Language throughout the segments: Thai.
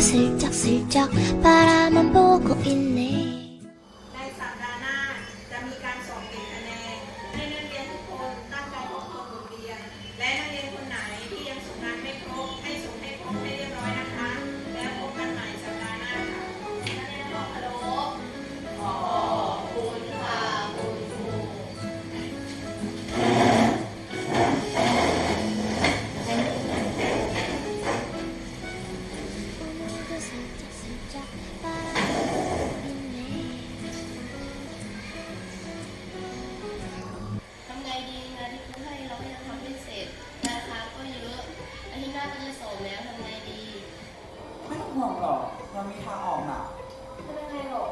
슬쩍슬쩍 바라만 보고 있네. ทางออกน่ะไม่เป็นไรหรอก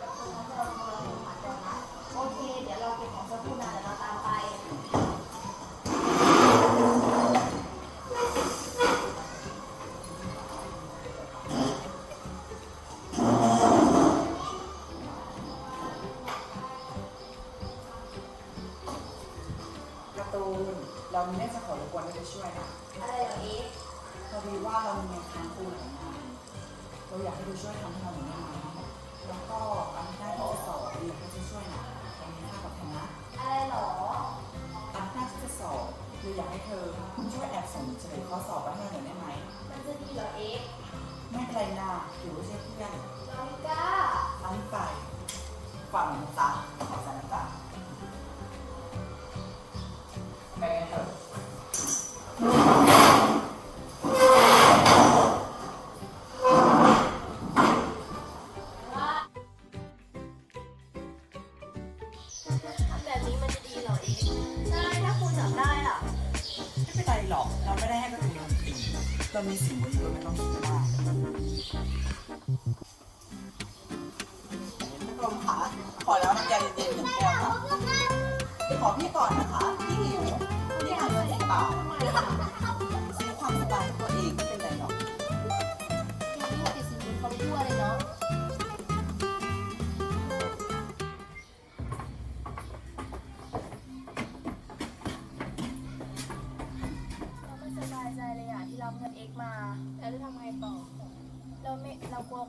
กับคนนั้นเราเราผ่านกันนะ โอเค เดี๋ยวเราเก็บของสักครู่นะเดี๋ยวเราตามไป การ์ตูนเรามีเรื่องจะขอรบกวนให้ไปช่วยนะอะไรเหรอเอ๊ะพอดีว่าเรามีงานค้างครูหลายงาน เราอยากให้ดูช่วยทำให้เราหน่อยได้ไหมแล้วก็อันที่ได้ที่จะสอบเราอยากให้ช่วยนะตรงนี้ค่ากับแทนนะอะไรหรออันที่ได้ที่จะสอบคืออยากให้เธอช่วยแอบส่งเฉลยข้อสอบไปให้หน่อยได้ไหมมันจะดีเหรอเอ๊ะไม่เป็นไรนะถือว่าใช่เพื่อนเราไม่กล้าอันไปฝังนะจ๊ะขอใจนะจ๊ะ จะดีเหรอเอ๊ะใช่ถ้าคุณจับได้ล่ะ ไม่เป็นไรหรอก เราไม่ได้ให้ประตุ้นเราตีเรามีสิ่งที่เราไม่ต้องคิดมากนักลมขาขอแล้วน้ำยาเย็นๆหนึ่งแก้วค่ะขอพี่ก่อนนะคะ พี่หิว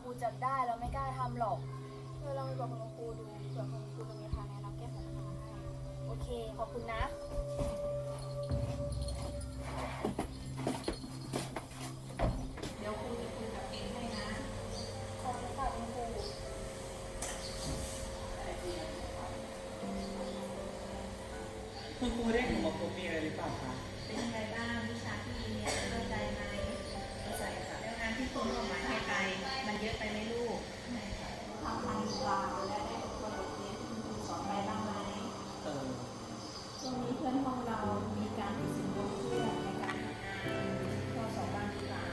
รากลัวครูจับได้เราไม่กล้าทำหรอกเออเราไปบอกคุณครูดูเผื่อคุณครูจะมีทางแนะนำแก้ปัญหาให้โอเค ขอบคุณนะ เดี๋ยวครูจะคุยกับเองให้นะขอบคุณค่ะคุณครูคุณครูได้หนูมาพบมีอะไรหรือเปล่าคะเป็นยังไงบ้างวิชาที่เรียนเข้าใจไหมเข้าใจค่ะแล้วงานที่ครูมอบหมายให้ไป มันเยอะไปไหมลูกทำทางดีกว่าและได้ทบทวนบทเรียนที่คุณครูสอนไปบ้างไหมเออช่วงนี้เพื่อนห้องเรามีการติดสินบนเพื่อนในการทำงานข้อสอบบ้างหรือเปล่า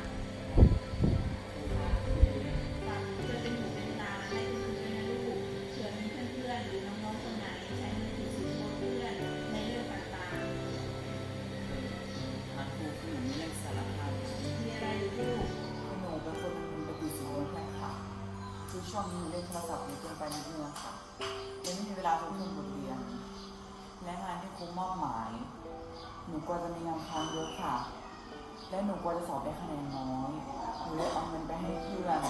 ฝากช่วยเป็นหูเป็นตาให้คุณครูด้วยนะลูกเผื่อมีเพื่อนๆหรือน้องๆคนไหนใช้มือถือสินบนเพื่อนในเรื่องต่างทางครูคือหนูมีเรื่องสารภาพๆ ช่วงนี้หนูเล่นโทรศัพท์เยอะเกินไปนิดนึงค่ะเลยไม่มีเวลาทบทวนบทเรียน และงานที่ครูมอบหมาย หนูกลัวจะมีงานค้างเยอะค่ะ และหนูกลัวจะสอบได้คะแนนน้อยหนูเลยเอาเงินไปให้เพื่อน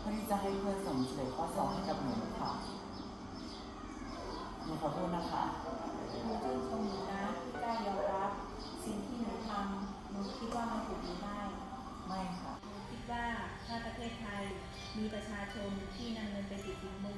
เพื่อที่จะให้เพื่อนส่งเฉลยข้อสอบให้กับหนูค่ะหนูขอโทษนะคะหนูชื่นชมหนูนะที่กล้ายอมรับสิ่งที่หนูทำหนูคิดว่ามันถูกหรือไม่ไม่ค่ะหนูคิด ว่าถ้าประเทศไทยมีประชาชนที่นำเงินไปติดสินบน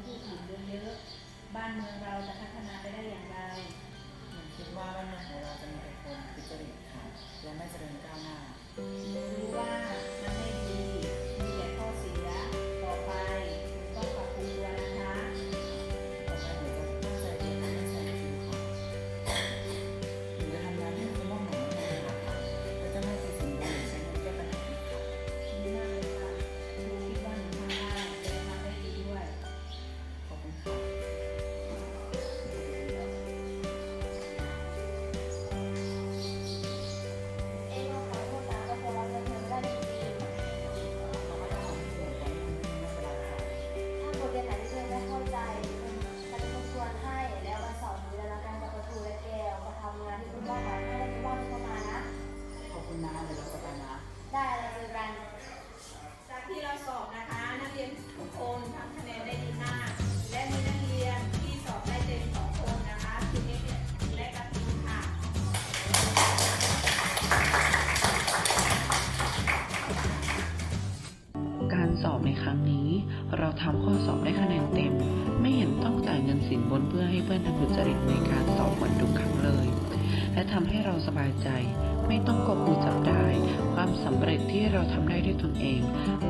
สอบได้คะแนนเต็ม ไม่เห็นต้องจ่ายเงินสินบนเพื่อให้เพื่อนทำดุจริตในการสอบเหมือนทุกครั้งเลย และทำให้เราสบายใจ ไม่ต้องกบกูจับได้ ความสำเร็จที่เราทำได้ด้วยตนเอง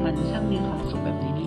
มันช่างมีความสุขแบบนี้